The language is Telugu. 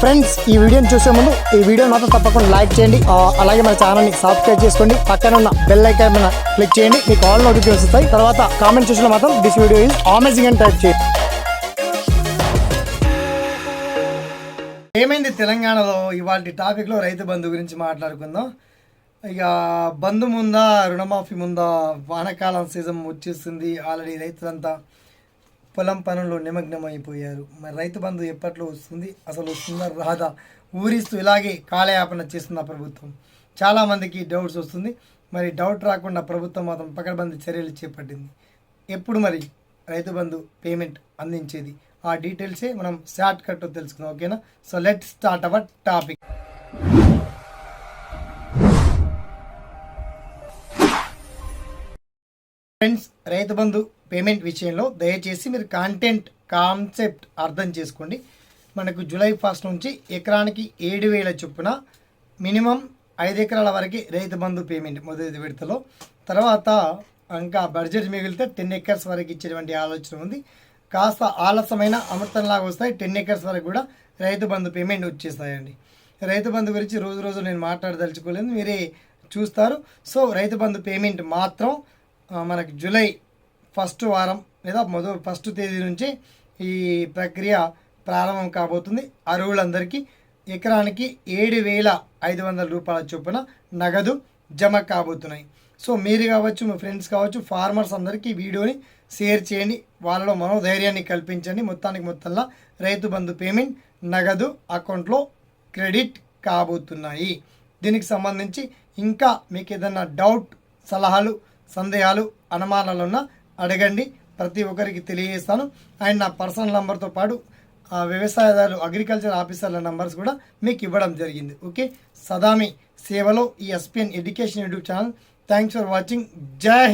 ఫ్రెండ్స్ ఈ వీడియోని చూసే ముందు ఈ వీడియో మాత్రం తప్పకుండా లైక్ చేయండి. అలాగే మన ఛానల్ని సబ్స్క్రైబ్ చేసుకోండి. పక్కన ఉన్న బెల్ ఐకాన్ మీద క్లిక్ చేయండి. మీకు ఆల్ నోటిఫికేషన్ వస్తాయి. తర్వాత కామెంట్ చూసిన మాత్రం దిస్ వీడియో ఈజ్ అమేజింగ్ అని టైప్ చేయండి. ఏమైంది తెలంగాణలో? ఇవాళ టాపిక్లో రైతు బంధు గురించి మాట్లాడుకుందాం. ఇక బంధు ముందా రుణమాఫీ ముందా? వానకాలం సీజన్ వచ్చేస్తుంది ఆల్రెడీ రైతులంతా పొలం పనుల్లో నిమగ్నమైపోయారు. మరి రైతు బంధు ఎప్పట్లో వస్తుంది? అసలు వస్తుందా? రాదా? ఊరిస్తూ ఇలాగే కాలయాపన చేస్తున్న ప్రభుత్వం? చాలామందికి డౌట్స్ వస్తుంది. మరి డౌట్ రాకుండా ప్రభుత్వం మాత్రం పకడ్బందీ చర్యలు చేపట్టింది. ఎప్పుడు మరి రైతు బంధు పేమెంట్ అందించేది? ఆ డీటెయిల్సే మనం షార్ట్ కట్ తెలుసుకుందాం ఓకేనా? So let start our topic friends Rythu Bandhu payment విషయంలో దయచేసి మీరు కాంటెంట్ కాన్సెప్ట్ అర్థం చేసుకోండి. మనకు జూలై ఫస్ట్ నుంచి ఎకరానికి ఏడు వేల చొప్పున మినిమం ఐదు ఎకరాల వరకు రైతు బంధు పేమెంట్ మొదటి విడతలో. తర్వాత ఇంకా బడ్జెట్ మిగిలితే టెన్ ఎకర్స్ వరకు ఇచ్చేటువంటి ఆలోచన ఉంది. కాస్త ఆలస్యమైన అమృతంలాగా వస్తాయి. టెన్ ఎకర్స్ వరకు కూడా రైతు బంధు పేమెంట్ వచ్చేస్తాయండి. రైతు బంధు గురించి రోజు రోజు నేను మాట్లాడదలుచుకోలేదు. మీరే చూస్తారు. సో రైతు బంధు పేమెంట్ మాత్రం మనకి జూలై ఫస్ట్ వారం లేదా మొదటి ఫస్ట్ తేదీ నుంచి ఈ ప్రక్రియ ప్రారంభం కాబోతుంది. అర్హులందరికీ ఎకరానికి ఏడు వేల ఐదు వందల రూపాయల చొప్పున నగదు జమ కాబోతున్నాయి. సో మీరు కావచ్చు మీ ఫ్రెండ్స్ కావచ్చు ఫార్మర్స్ అందరికీ వీడియోని షేర్ చేయండి. వాళ్ళలో మనోధైర్యాన్ని కల్పించండి. మొత్తానికి మొత్తంలో రైతు బంధు పేమెంట్ నగదు అకౌంట్లో క్రెడిట్ కాబోతున్నాయి. దీనికి సంబంధించి ఇంకా మీకు ఏదన్నా డౌట్ సలహాలు సందేహాలు అనుమానాలున్న అడగండి. ప్రతి ఒక్కరికి తెలియజేస్తాను. అండ్ నా పర్సనల్ నెంబర్తో పాటు ఆ వ్యవసాయదారులు అగ్రికల్చర్ ఆఫీసర్ల నంబర్స్ కూడా మీకు ఇవ్వడం జరిగింది. ఓకే? సదామి సేవలో ఈ S P N education YouTube channel. Thanks for watching. జై